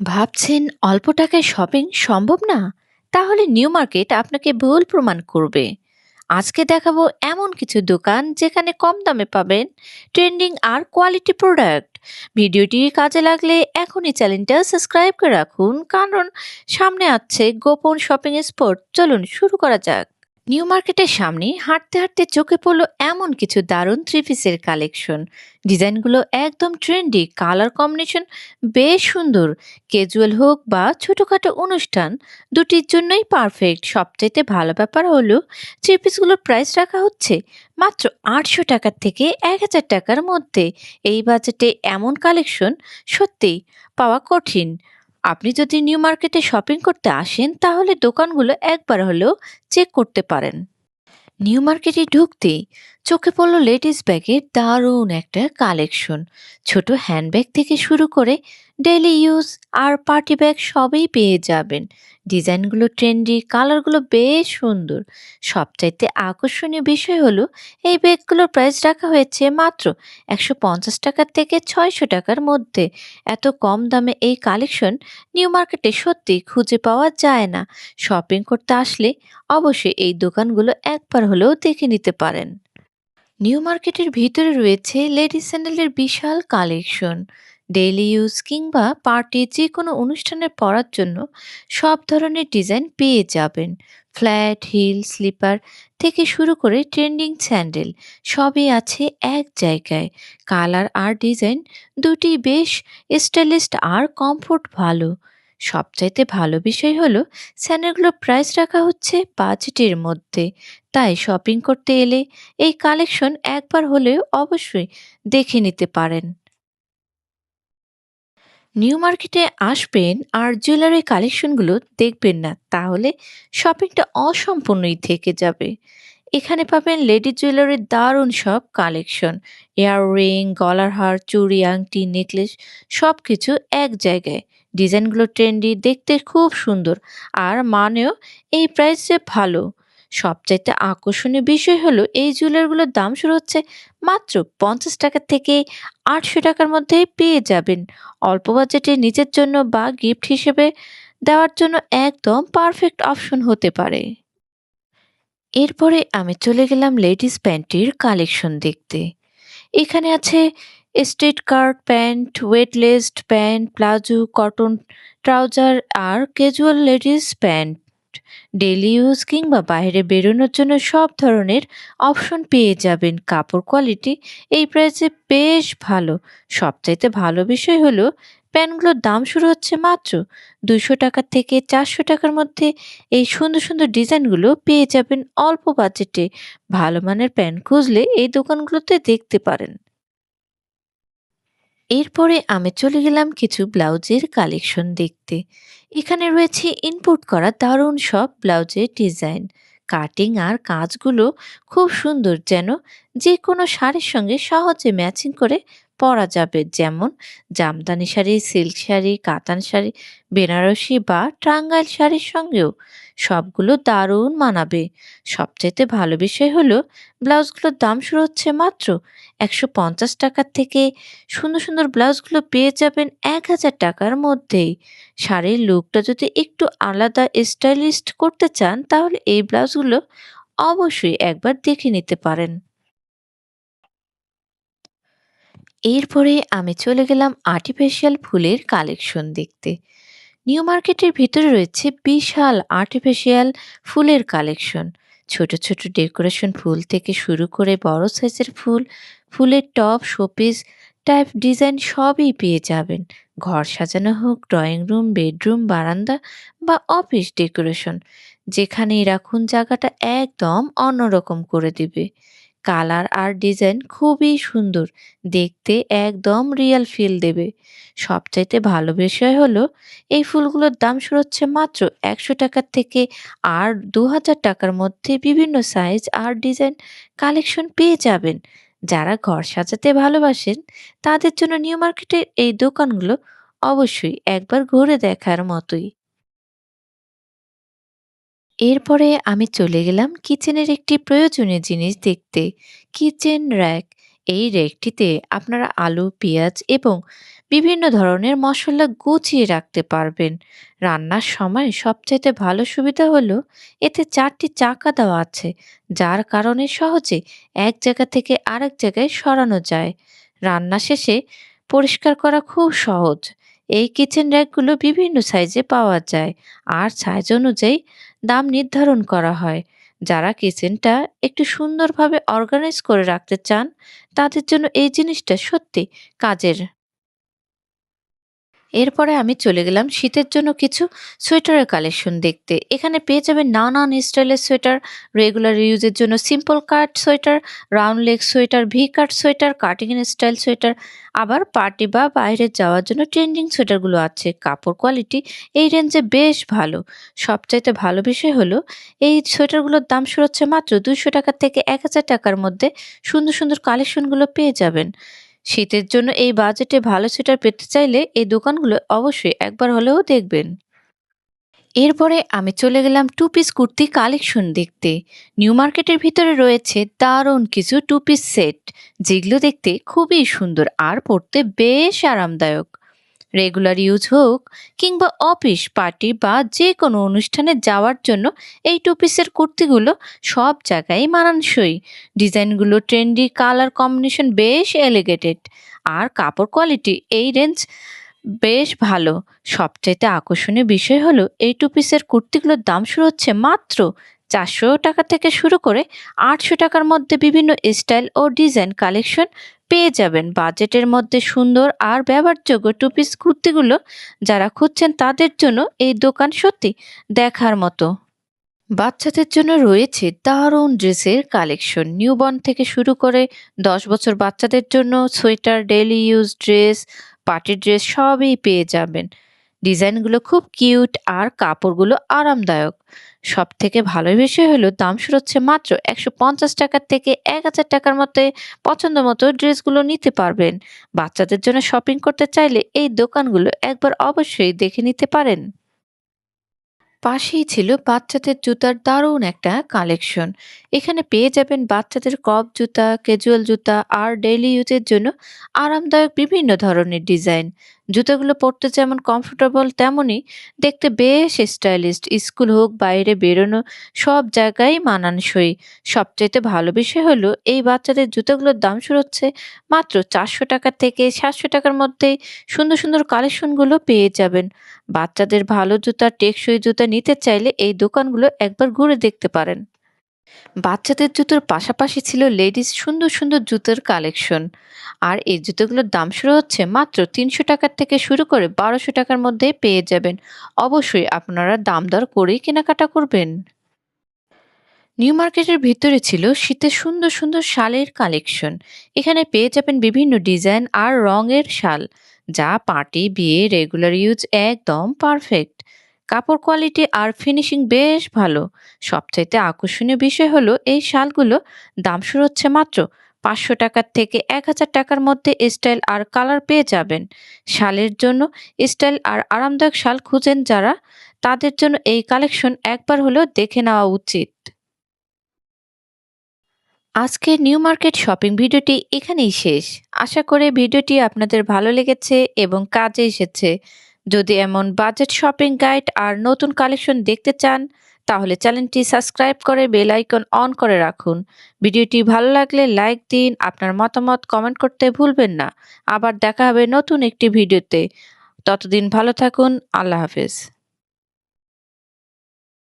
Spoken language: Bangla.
ভাবছেন অল্প টাকায় শপিং সম্ভব না? তাহলে নিউ মার্কেট আপনাকে ভুল প্রমাণ করবে। আজকে দেখাবো এমন কিছু দোকান যেখানে কম দামে পাবেন ট্রেন্ডিং আর কোয়ালিটি প্রোডাক্ট ভিডিওটি কাজে লাগলে এখনই চ্যানেলটা সাবস্ক্রাইব করে রাখুন, কারণ সামনে আছে গোপন শপিং স্পট চলুন শুরু করা যাক। নিউ মার্কেটের সামনে হাঁটতে হাঁটতে চোখে পড়ল এমন কিছু দারুণ থ্রি পিসের কালেকশন। ডিজাইনগুলো একদম ট্রেন্ডি, কালার কম্বিনেশন বেশ সুন্দর। ক্যাজুয়াল হোক বা ছোটোখাটো অনুষ্ঠান, দুটির জন্যই পারফেক্ট। সবচাইতে ভালো ব্যাপার হলো থ্রি পিসগুলোর প্রাইস রাখা হচ্ছে মাত্র আটশো টাকার থেকে এক হাজার টাকার মধ্যে। এই বাজেটে এমন কালেকশন সত্যিই পাওয়া কঠিন। আপনি যদি নিউ মার্কেটে শপিং করতে আসেন, তাহলে দোকানগুলো একবার হলেও চেক করতে পারেন। নিউ মার্কেটে ঢুকতেই চোখে পড়ল লেডিস ব্যাগের দারুণ একটা কালেকশন ছোট হ্যান্ডব্যাগ থেকে শুরু করে ডেলি ইউজ আর পার্টি ব্যাগ সবই পেয়ে যাবেন। ডিজাইনগুলো ট্রেন্ডি কালারগুলো বেশ সুন্দর। সবচাইতে আকর্ষণীয় বিষয় হলো, এই ব্যাগগুলোর প্রাইস রাখা হয়েছে মাত্র একশো পঞ্চাশ টাকার থেকে ছয়শো টাকার মধ্যে। এত কম দামে এই কালেকশন নিউ মার্কেটে সত্যি খুঁজে পাওয়া যায় না। শপিং করতে আসলে অবশ্যই এই দোকানগুলো একবার হলেও দেখে নিতে পারেন। নিউ মার্কেটের ভিতরে রয়েছে লেডিস স্যান্ডেলের বিশাল কালেকশন ডেইলি ইউজ কিংবা পার্টি যে কোনো অনুষ্ঠানে পরার জন্য সব ধরনের ডিজাইন পেয়ে যাবেন। ফ্ল্যাট, হিল, স্লিপার থেকে শুরু করে ট্রেন্ডিং স্যান্ডেল সবই আছে এক জায়গায়। কালার আর ডিজাইন দুটি বেশ স্টাইলিস্ট আর কমফোর্ট ভালো। সবচাইতে ভালো বিষয় হলো, স্যান্ডেলগুলোর প্রাইস রাখা হচ্ছে বাজেটের মধ্যে। তাই শপিং করতে এলে এই কালেকশন একবার হলেও অবশ্যই দেখে নিতে পারেন। নিউ মার্কেটে আসবেন আর জুয়েলারি কালেকশনগুলো দেখবেন না, তাহলে শপিংটা অসম্পূর্ণই থেকে যাবে। এখানে পাবেন লেডি জুয়েলারির দারুণ সব কালেকশন। ইয়াররিং গলার হার, চুড়ি, আংটি, নেকলেস সব কিছু এক জায়গায়। ডিজাইনগুলো ট্রেন্ডি, দেখতে খুব সুন্দর। আর মানেও এই প্রাইসে ভালো। সবচাইতে আকর্ষণীয় বিষয় হলো এই জুয়েলারিগুলোর দাম শুরু হচ্ছে মাত্র পঞ্চাশ টাকা থেকে আটশো টাকার মধ্যেই পেয়ে যাবেন। অল্প বাজেটে নিজের জন্য বা গিফট হিসেবে দেওয়ার জন্য একদম পারফেক্ট অপশন হতে পারে। এরপরে আমি চলে গেলাম লেডিস প্যান্টির কালেকশন দেখতে। এখানে আছে স্ট্রেট কার্ড প্যান্ট ওয়েটলেসড প্যান্ট প্লাজো কটন ট্রাউজার আর casual ladies pant daily use কিংবা বাইরে বেরোনোর জন্য সব ধরনের অপশন পেয়ে যাবেন। কাপড় কোয়ালিটি এই প্রাইসে বেশ ভালো। সবচাইতে ভালো বিষয় হলো প্যান্টগুলোর দাম শুরু হচ্ছে মাত্র দুশো টাকা থেকে চারশো টাকার মধ্যে। এই সুন্দর সুন্দর ডিজাইনগুলো পেয়ে যাবেন অল্প বাজেটে ভালো মানের প্যান্ট খুঁজলে এই দোকানগুলোতে দেখতে পারেন। এরপরে আমি চলে গেলাম কিছু ব্লাউজের কালেকশন দেখতে। এখানে রয়েছে ইনপুট করা দারুণ সব ব্লাউজের ডিজাইন কাটিং আর কাজগুলো খুব সুন্দর যেন যে কোনো শাড়ির সঙ্গে সহজে ম্যাচিং করে পরা যাবে। যেমন জামদানি শাড়ি, সিল্ক শাড়ি, কাতান শাড়ি, বেনারসি বা টাঙ্গাইল শাড়ির সঙ্গেও সবগুলো দারুণ মানাবে। সবচাইতে ভালো বিষয় হলো, ব্লাউজগুলোর দাম শুরু হচ্ছে মাত্র একশো পঞ্চাশ টাকার থেকে সুন্দর সুন্দর ব্লাউজগুলো পেয়ে যাবেন এক হাজার টাকার মধ্যেই। শাড়ির লুকটা যদি একটু আলাদা স্টাইলিস্ট করতে চান, তাহলে এই ব্লাউজগুলো অবশ্যই একবার দেখে নিতে পারেন। এরপরে আমি চলে গেলাম আর্টিফিশিয়াল ফুলের কালেকশন দেখতে। নিউ মার্কেটের ভিতরে রয়েছে বিশাল আর্টিফিশিয়াল ফুলের কালেকশন ছোট ছোট ডেকোরেশন ফুল থেকে শুরু করে বড় সাইজের ফুল, ফুলের টপ শোপিস টাইপ ডিজাইন সবই পেয়ে যাবেন। ঘর সাজানো হোক ড্রয়িং রুম বেডরুম বারান্দা বা অফিস ডেকোরেশন যেখানেই রাখুন জায়গাটা একদম অন্যরকম করে দিবে। কালার আর ডিজাইন খুবই সুন্দর। দেখতে একদম রিয়েল ফিল দেবে। সবচাইতে ভালো বিষয় হলো, এই ফুলগুলোর দাম শুরু হচ্ছে মাত্র একশো টাকার থেকে আর দু হাজার টাকার মধ্যে বিভিন্ন সাইজ আর ডিজাইন কালেকশন পেয়ে যাবেন। যারা ঘর সাজাতে ভালোবাসেন, তাদের জন্য নিউ মার্কেটের এই দোকানগুলো অবশ্যই একবার ঘুরে দেখার মতোই। এরপরে আমি চলে গেলাম কিচেনের একটি প্রয়োজনীয় জিনিস দেখতে, কিচেন র্যাক। এই র্যাকটিতে আপনারা আলু, পেঁয়াজ এবং বিভিন্ন ধরনের মশলা গুছিয়ে রাখতে পারবেন। রান্নার সময় সবচাইতে ভালো সুবিধা হলো এতে চারটি চাকা দেওয়া আছে, যার কারণে সহজে এক জায়গা থেকে আরেক জায়গায় সরানো যায়। রান্না শেষে পরিষ্কার করা খুব সহজ। এই কিচেন র্যাকগুলো বিভিন্ন সাইজে পাওয়া যায়। আর সাইজ অনুযায়ী দাম নির্ধারণ করা হয়। যারা কিচেনটা একটু সুন্দরভাবে অর্গানাইজ করে রাখতে চান, তাদের জন্য এই জিনিসটা সত্যি কাজের এরপরে আমি চলে গেলাম শীতের জন্য কিছু সোয়েটারের কালেকশন দেখতে। এখানে পেয়ে যাবেন নানান স্টাইলের সোয়েটার, রেগুলার ইউজের জন্য simple cut sweater, round leg sweater, V cut sweater, cutting style sweater, আবার পার্টি বা বাইরে যাওয়ার জন্য ট্রেন্ডিং সোয়েটারগুলো আছে। কাপড় কোয়ালিটি এই রেঞ্জে বেশ ভালো। সবচাইতে ভালো বিষয় হলো, এই সোয়েটারগুলোর দাম শুরু হচ্ছে মাত্র দুশো টাকা থেকে এক হাজার টাকার মধ্যে সুন্দর সুন্দর কালেকশনগুলো পেয়ে যাবেন। শীতের জন্য এই বাজেটে ভালো সোয়েটার পেতে চাইলে এই দোকানগুলো অবশ্যই একবার হলেও দেখবেন। এরপরে আমি চলে গেলাম টু পিস কুর্তি কালেকশন দেখতে। নিউ মার্কেটের ভিতরে রয়েছে দারুণ কিছু টু পিস সেট যেগুলো দেখতে খুবই সুন্দর আর পরতে বেশ আরামদায়ক। রেগুলার ইউজ হোক কিংবা অফিস পার্টি বা যে কোনো অনুষ্ঠানে যাওয়ার জন্য এই টু পিসের কুর্তিগুলো সব জায়গায় মানানসই। ডিজাইনগুলো ট্রেন্ডি কালার কম্বিনেশন বেশ এলিগেটেড আর কাপড় কোয়ালিটি এই রেঞ্জ বেশ ভালো। সবচাইতে আকর্ষণীয় বিষয় হলো এই টু পিসের কুর্তিগুলোর দাম শুরু হচ্ছে মাত্র চারশো টাকা থেকে শুরু করে আটশো টাকার মধ্যে বিভিন্ন স্টাইল ও ডিজাইন কালেকশন পেয়ে যাবেন। বাজেটের মধ্যে সুন্দর আর ব্যবহারযোগ্য টু পিস কুর্তিগুলো যারা খুঁজছেন তাদের জন্য এই দোকান সত্যি দেখার মতো। বাচ্চাদের জন্য রয়েছে দারুণ ড্রেসের কালেকশন। নিউবর্ন থেকে শুরু করে দশ বছর বাচ্চাদের জন্য sweater daily use dress, party dress সবই পেয়ে যাবেন। ডিজাইনগুলো খুব কিউট আর কাপড়গুলো আরামদায়ক। সব থেকে ভালো বিষয় হলো, দাম শুরু হচ্ছে মাত্র একশো পঞ্চাশ টাকার থেকে এক হাজার টাকার মধ্যে পছন্দ মতো ড্রেসগুলো নিতে পারবেন। বাচ্চাদের জন্য শপিং করতে চাইলে এই দোকানগুলো একবার অবশ্যই দেখে নিতে পারেন। পাশেই ছিল বাচ্চাদের জুতার দারুণ একটা কালেকশন। এখানে পেয়ে যাবেন বাচ্চাদের কপ জুতা, ক্যাজুয়াল জুতা আর ডেইলি ইউজের জন্য আরামদায়ক বিভিন্ন ধরনের ডিজাইন। জুতাগুলো পরতে যেমন কমফোর্টেবল তেমনই দেখতে বেশ স্টাইলিস্ট স্কুল হোক, বাইরে বেরোনো, সব জায়গায় মানানসই। সবচাইতে ভালো বিষয় হলো, এই বাচ্চাদের জুতোগুলোর দাম শুরু হচ্ছে মাত্র চারশো টাকা থেকে সাতশো টাকার মধ্যেই সুন্দর সুন্দর কালেকশনগুলো পেয়ে যাবেন। বাচ্চাদের ভালো জুতা, টেকসই জুতা নিতে চাইলে এই দোকানগুলো একবার ঘুরে দেখতে পারেন। বাচ্চাদের জুতোর পাশাপাশি ছিল লেডিস সুন্দর সুন্দর জুতোর কালেকশন। আর এই জুতোগুলোর দাম শুরু হচ্ছে মাত্র তিনশো টাকার থেকে শুরু করে বারোশো টাকার মধ্যে পেয়ে যাবেন। অবশ্যই আপনারা দাম দর করেই কেনাকাটা করবেন। নিউ মার্কেটের ভিতরে ছিল শীতের সুন্দর সুন্দর শালের কালেকশন। এখানে পেয়ে যাবেন বিভিন্ন ডিজাইন আর রঙের শাল, যা পার্টি, বিয়ে, রেগুলার ইউজ একদম পারফেক্ট। কাপড় কোয়ালিটি আর ফিনিশিং বেশ ভালো। সবচাইতে আকর্ষণীয় বিষয় হলো এই শালগুলো দাম শুরু হচ্ছে মাত্র পাঁচশো টাকার থেকে এক হাজার টাকার মধ্যে স্টাইল আর কালার পেয়ে যাবেন। শালের জন্য স্টাইল আর আরামদায়ক শাল খুঁজেন যারা, তাদের জন্য এই কালেকশন একবার হলেও দেখে নেওয়া উচিত। আজকের নিউ মার্কেট শপিং ভিডিওটি এখানেই শেষ। আশা করে ভিডিওটি আপনাদের ভালো লেগেছে এবং কাজে এসেছে। যদি এমন বাজেট শপিং গাইড আর নতুন কালেকশন দেখতে চান, তাহলে চ্যানেলটি সাবস্ক্রাইব করে বেল আইকন অন করে রাখুন। ভিডিওটি ভালো লাগলে লাইক দিন, আপনার মতামত কমেন্ট করতে ভুলবেন না। আবার দেখা হবে নতুন একটি ভিডিওতে। ততদিন ভালো থাকুন, আল্লাহ হাফেজ।